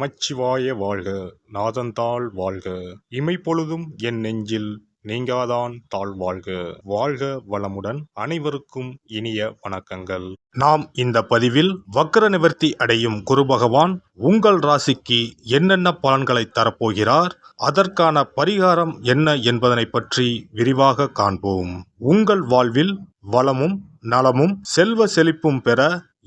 நமச்சிவாய வாழ்க நாதந்தாள் வாழ்க. இமைப்பொழுதும் என் நெஞ்சில் நீங்காதான் தாழ் வாழ்க. வாழ்க வளமுடன் அனைவருக்கும் இனிய வணக்கங்கள். நாம் இந்த பதிவில் வக்கர நிவர்த்தி அடையும் குரு பகவான் உங்கள் ராசிக்கு என்னென்ன பலன்களை தரப்போகிறார் அதற்கான பரிகாரம் என்ன என்பதனை பற்றி விரிவாக காண்போம். உங்கள் வாழ்வில் வளமும் நலமும் செல்வ செழிப்பும் பெற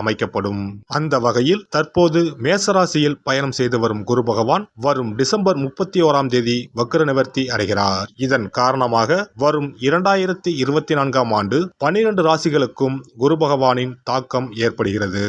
அமைக்கப்படும். அந்த வகையில் தற்போது மேசராசியில் பயணம் செய்து வரும் குரு பகவான் வரும் டிசம்பர் முப்பத்தி ஓராம் தேதி வக்ர நிவர்த்தி அடைகிறார். இதன் காரணமாக வரும் இரண்டாயிரத்தி இருபத்தி நான்காம் ஆண்டு பனிரெண்டு ராசிகளுக்கும் குரு பகவானின் தாக்கம் ஏற்படுகிறது.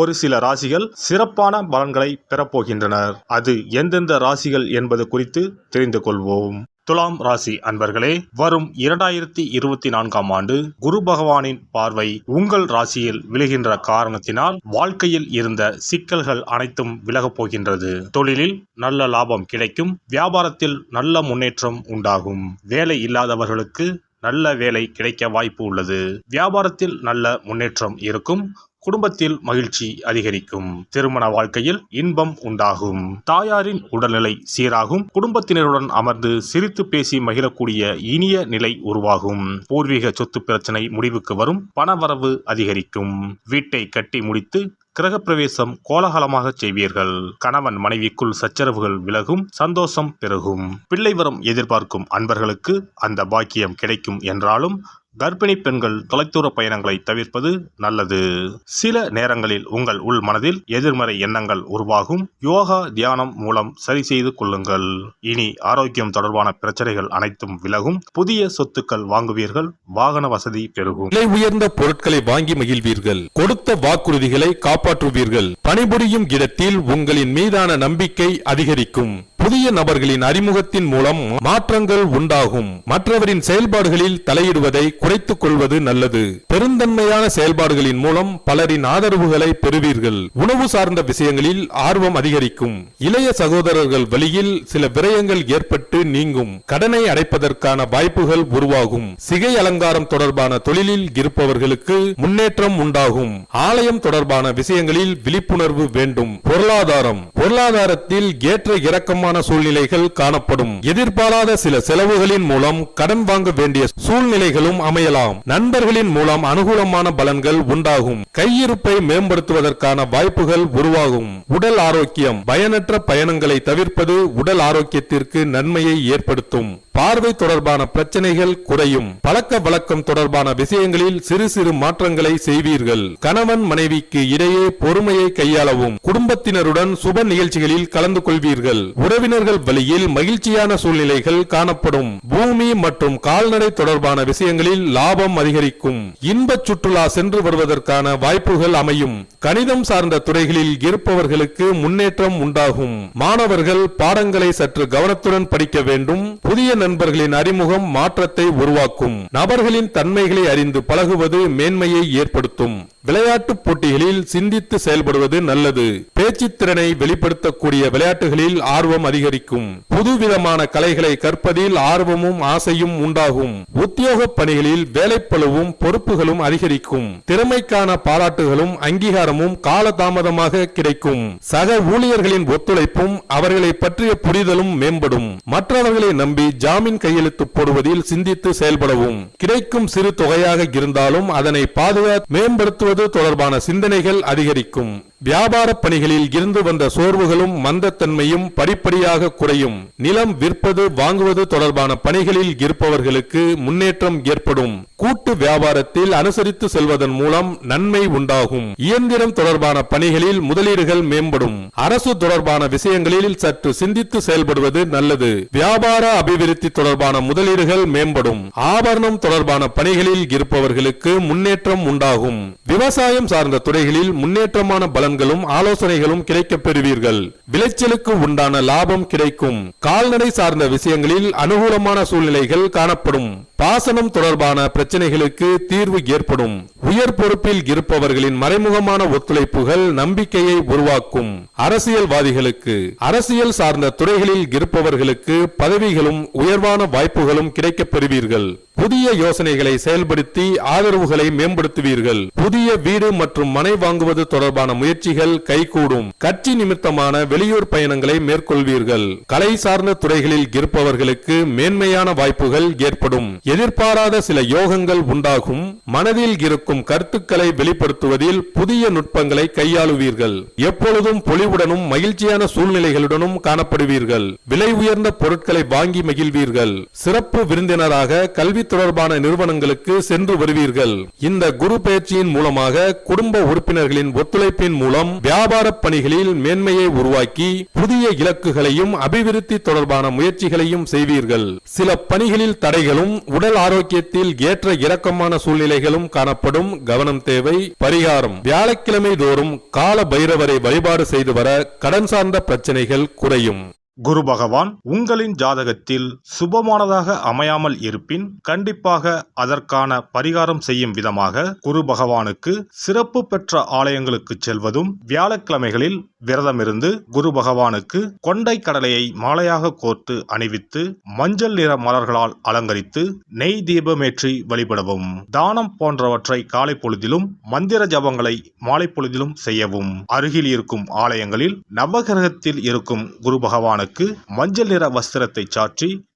ஒரு சில ராசிகள் சிறப்பான பலன்களை பெறப்போகின்றனர். அது எந்தெந்த ராசிகள் என்பது குறித்து தெரிந்து கொள்வோம். துலாம் ராசி அன்பர்களே வரும் இரண்டாயிரத்தி இருபத்தி நான்காம் ஆண்டு குரு பகவானின் பார்வை உங்கள் ராசியில் விழுகின்ற காரணத்தினால் வாழ்க்கையில் இருந்த சிக்கல்கள் அனைத்தும் விலகப் போகின்றது. தொழிலில் நல்ல லாபம் கிடைக்கும் வியாபாரத்தில் நல்ல முன்னேற்றம் உண்டாகும். வேலை இல்லாதவர்களுக்கு நல்ல வேலை கிடைக்க வாய்ப்பு உள்ளது. வியாபாரத்தில் நல்ல முன்னேற்றம் இருக்கும் குடும்பத்தில் மகிழ்ச்சி அதிகரிக்கும். திருமண வாழ்க்கையில் இன்பம் உண்டாகும். தாயாரின் உடல்நிலை சீராகும். குடும்பத்தினருடன் அமர்ந்து சிரித்து பேசி மகிழக்கூடிய இனிய நிலை உருவாகும். பூர்வீக சொத்து பிரச்சனை முடிவுக்கு வரும். பணவரவு அதிகரிக்கும். வீட்டை கட்டி முடித்து கிரகப்பிரவேசம் கோலாகலமாக செய்வீர்கள். கணவன் மனைவிக்குள் சச்சரவுகள் விலகும். சந்தோஷம் பெருகும். பிள்ளை வரம் எதிர்பார்க்கும் அன்பர்களுக்கு அந்த பாக்கியம் கிடைக்கும் என்றாலும் கர்ப்பிணி பெண்கள் தொலைதூர பயணங்களை தவிர்ப்பது நல்லது. சில நேரங்களில் உங்கள் உள் மனதில் எதிர்மறை எண்ணங்கள் உருவாகும். யோகா தியானம் மூலம் சரி செய்து கொள்ளுங்கள். இனி ஆரோக்கியம் தொடர்பான பிரச்சனைகள் அனைத்தும் விலகும். புதிய சொத்துக்கள் வாங்குவீர்கள். வாகன வசதி பெருகும். விலை உயர்ந்த பொருட்களை வாங்கி மகிழ்வீர்கள். கொடுத்த வாக்குறுதிகளை காப்பாற்றுவீர்கள். பணிபுரியும் இடத்தில் உங்களின் மீதான நம்பிக்கை அதிகரிக்கும். புதிய நபர்களின் அறிமுகத்தின் மூலம் மாற்றங்கள் உண்டாகும். மற்றவரின் செயல்பாடுகளில் தலையிடுவதை குறைத்துக் கொள்வது நல்லது. பெருந்தன்மையான செயல்பாடுகளின் மூலம் பலரின் ஆதரவுகளை பெறுவீர்கள். உணவு சார்ந்த விஷயங்களில் ஆர்வம் அதிகரிக்கும். இளைய சகோதரர்கள் வழியில் சில விரயங்கள் ஏற்பட்டு நீங்கும். கடனை அடைப்பதற்கான வாய்ப்புகள் உருவாகும். சிகை அலங்காரம் தொடர்பான தொழிலில் இருப்பவர்களுக்கு முன்னேற்றம் உண்டாகும். ஆலயம் தொடர்பான விஷயங்களில் விழிப்புணர்வு வேண்டும். பொருளாதாரம். பொருளாதாரத்தில் ஏற்ற இறக்கமான சூழ்நிலைகள் காணப்படும். எதிர்பாராத சில செலவுகளின் மூலம் கடன் வாங்க வேண்டிய சூழ்நிலைகளும் அமையலாம். நண்பர்களின் மூலம் அனுகூலமான பலன்கள் உண்டாகும். கையிருப்பை மேம்படுத்துவதற்கான வாய்ப்புகள் உருவாகும். உடல் ஆரோக்கியம். பயனற்ற பயணங்களை தவிர்ப்பது உடல் ஆரோக்கியத்திற்கு நன்மையை ஏற்படுத்தும். பார்வை தொடர்பான பிரச்சனைகள் குறையும். பழக்க வழக்கம் தொடர்பான விஷயங்களில் சிறு சிறு மாற்றங்களை செய்வீர்கள். கணவன் மனைவிக்கு இடையே பொறுமையை கையாளவும். குடும்பத்தினருடன் சுப நிகழ்ச்சிகளில் கலந்து கொள்வீர்கள். உறவு உறவினர்கள் வழியில் மகிழ்ச்சியான சூழ்நிலைகள் காணப்படும். பூமி மற்றும் கால்நடை தொடர்பான விஷயங்களில் லாபம் அதிகரிக்கும். இன்பச் சுற்றுலா சென்று வருவதற்கான வாய்ப்புகள் அமையும். கணிதம் சார்ந்த துறைகளில் இருப்பவர்களுக்கு முன்னேற்றம் உண்டாகும். மாணவர்கள் பாடங்களை சற்று கவனத்துடன் படிக்க வேண்டும். புதிய நண்பர்களின் அறிமுகம் மாற்றத்தை உருவாக்கும். நபர்களின் தன்மைகளை அறிந்து பழகுவது மேன்மையை ஏற்படுத்தும். விளையாட்டுப் போட்டிகளில் சிந்தித்து செயல்படுவது நல்லது. பேச்சுத்திறனை வெளிப்படுத்தக்கூடிய விளையாட்டுகளில் ஆர்வம் அதிகரிக்கும். புதுவிதமான கலைகளை கற்பதில் ஆர்வமும் ஆசையும் உண்டாகும். உத்தியோக பணிகளில் வேலைப்பழுவும் பொறுப்புகளும் அதிகரிக்கும். திறமைக்கான பாராட்டுகளும் அங்கீகாரமும் காலதாமதமாக கிடைக்கும். சக ஊழியர்களின் ஒத்துழைப்பும் அவர்களை பற்றிய புரிதலும் மேம்படும். மற்றவர்களை நம்பி ஜாமீன் கையெழுத்து போடுவதில் சிந்தித்து செயல்படவும். கிடைக்கும் சிறு தொகையாக இருந்தாலும் அதனை பாதுகாத்து மேம்படுத்துவது தொடர்பான சிந்தனைகள் அதிகரிக்கும். வியாபார பணிகளில் இருந்து வந்த சோர்வுகளும் மந்தத்தன்மையும் படிப்படியாக குறையும். நிலம் விற்பது வாங்குவது தொடர்பான பணிகளில் இருப்பவர்களுக்கு முன்னேற்றம் ஏற்படும். கூட்டு வியாபாரத்தில் அனுசரித்து செல்வதன் மூலம் நன்மை உண்டாகும். இயந்திரம் தொடர்பான பணிகளில் முதலீடுகள் மேம்படும். அரசு தொடர்பான விஷயங்களில் சற்று சிந்தித்து செயல்படுவது நல்லது. வியாபார அபிவிருத்தி தொடர்பான முதலீடுகள் மேம்படும். ஆபரணம் தொடர்பான பணிகளில் இருப்பவர்களுக்கு முன்னேற்றம் உண்டாகும். விவசாயம் சார்ந்த துறைகளில் முன்னேற்றமான பலன் பலன்களும் ஆலோசனைகளும் கிடைக்கப் பெறுவீர்கள். விளைச்சலுக்கு உண்டான லாபம் கிடைக்கும். கால்நடை சார்ந்த விஷயங்களில் அனுகூலமான சூழ்நிலைகள் காணப்படும். பாசனம் தொடர்பான பிரச்சனைகளுக்கு தீர்வு ஏற்படும். உயர் பொறுப்பில் இருப்பவர்களின் மறைமுகமான ஒத்துழைப்புகள் நம்பிக்கையை உருவாக்கும். அரசியல்வாதிகளுக்கு அரசியல் சார்ந்த துறைகளில் இருப்பவர்களுக்கு பதவிகளும் உயர்வான வாய்ப்புகளும் கிடைக்கப் பெறுவீர்கள் புதிய யோசனைகளை செயல்படுத்தி ஆதரவுகளை மேம்படுத்துவீர்கள். புதிய வீடு மற்றும் மனை வாங்குவது தொடர்பான முயற்சிகள் கைகூடும். கட்சி நிமித்தமான வெளியூர் பயணங்களை மேற்கொள்வீர்கள். கலை சார்ந்த துறைகளில் இருப்பவர்களுக்கு மேன்மையான வாய்ப்புகள் ஏற்படும். எதிர்பாராத சில யோகங்கள் உண்டாகும். மனதில் இருக்கும் கருத்துக்களை வெளிப்படுத்துவதில் புதிய நுட்பங்களை கையாளுவீர்கள். எப்பொழுதும் பொலிவுடனும் மகிழ்ச்சியான சூழ்நிலைகளுடனும் காணப்படுவீர்கள். விலை உயர்ந்த பொருட்களை வாங்கி மகிழ்வீர்கள். சிறப்பு விருந்தினராக கல்வி தொடர்பான நிறுவனங்களுக்கு சென்று வருவீர்கள். இந்த குரு பயிற்சியின் மூலமாக குடும்ப உறுப்பினர்களின் ஒத்துழைப்பின் மூலம் வியாபார பணிகளில் மேன்மையை உருவாக்கி புதிய இலக்குகளையும் அபிவிருத்தி தொடர்பான முயற்சிகளையும் செய்வீர்கள். சில பணிகளில் தடைகளும் உடல் ஆரோக்கியத்தில் ஏற்ற இறக்கமான சூழ்நிலைகளும் காணப்படும். கவனம் தேவை பரிகாரம். வியாழக்கிழமை தோறும் கால பைரவரை வழிபாடு செய்து வர கடன் சார்ந்த பிரச்சனைகள் குறையும். குரு பகவான் உங்களின் ஜாதகத்தில் சுபமானதாக அமையாமல் இருப்பின் கண்டிப்பாக அதற்கான பரிகாரம் செய்யும் விதமாக குரு பகவானுக்கு சிறப்பு பெற்ற ஆலயங்களுக்கு செல்வதும் வியாழக்கிழமைகளில் விரதமிருந்து குரு பகவானுக்கு கொண்டை கடலையை மாலையாக கோர்த்து அணிவித்து மஞ்சள் நிற மலர்களால் அலங்கரித்து நெய் தீபமேற்றி வழிபடவும் தானம் போன்றவற்றை காலை பொழுதிலும் மந்திர ஜபங்களை மாலை பொழுதிலும் செய்யவும் அருகில் இருக்கும் ஆலயங்களில் நவகிரகத்தில் இருக்கும் குரு பகவானுக்கு மஞ்சள் நிற வஸ்திரத்தை சாற்றி